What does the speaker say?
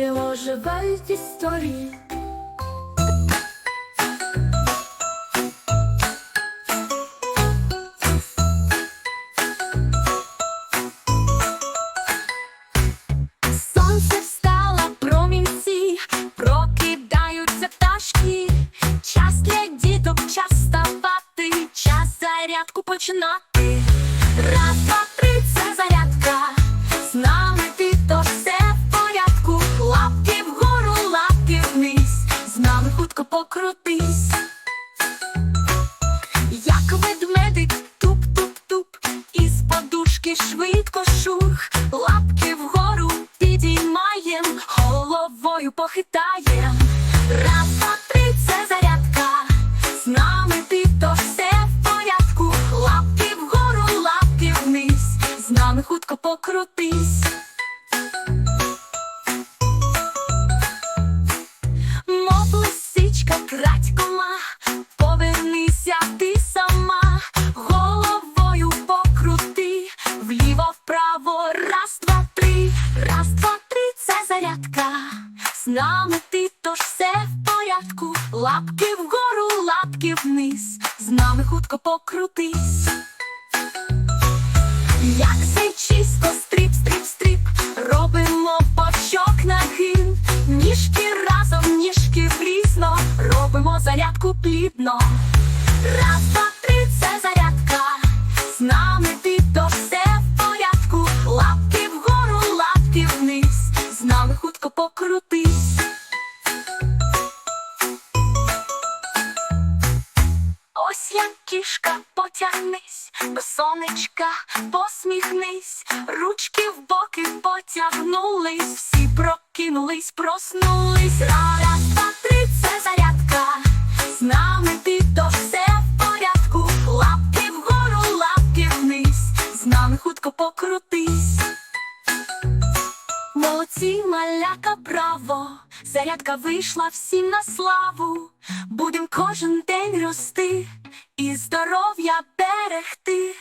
і оживають історії. Сонце встало, промінці, прокидаються пташки. Час для діток, час вставати, час зарядку починати. Раз, два, три, Покрутись. Як ведмедик, туп-туп-туп, із подушки швидко шух, лапки вгору підіймаєм, головою похитаєм. Раз, два, три, це зарядка. З нами ти, то все в порядку. Лапки вгору, лапки вниз. З нами хутко покрутись. Нами ти, тож все в порядку. Лапки вгору, лапки вниз, з нами хутко покрутись. Як все чисто, стрип, стрип, стрип, робимо бочок нагин, ніжки разом, ніжки врізно, робимо зарядку плідно. Раз, два, кішка, потягнись, до сонечка посміхнись, ручки в боки потягнулись, всі прокинулись, проснулись. Молодці, маляка, браво! Зарядка вийшла всім на славу. Будем кожен день рости і здоров'я берегти.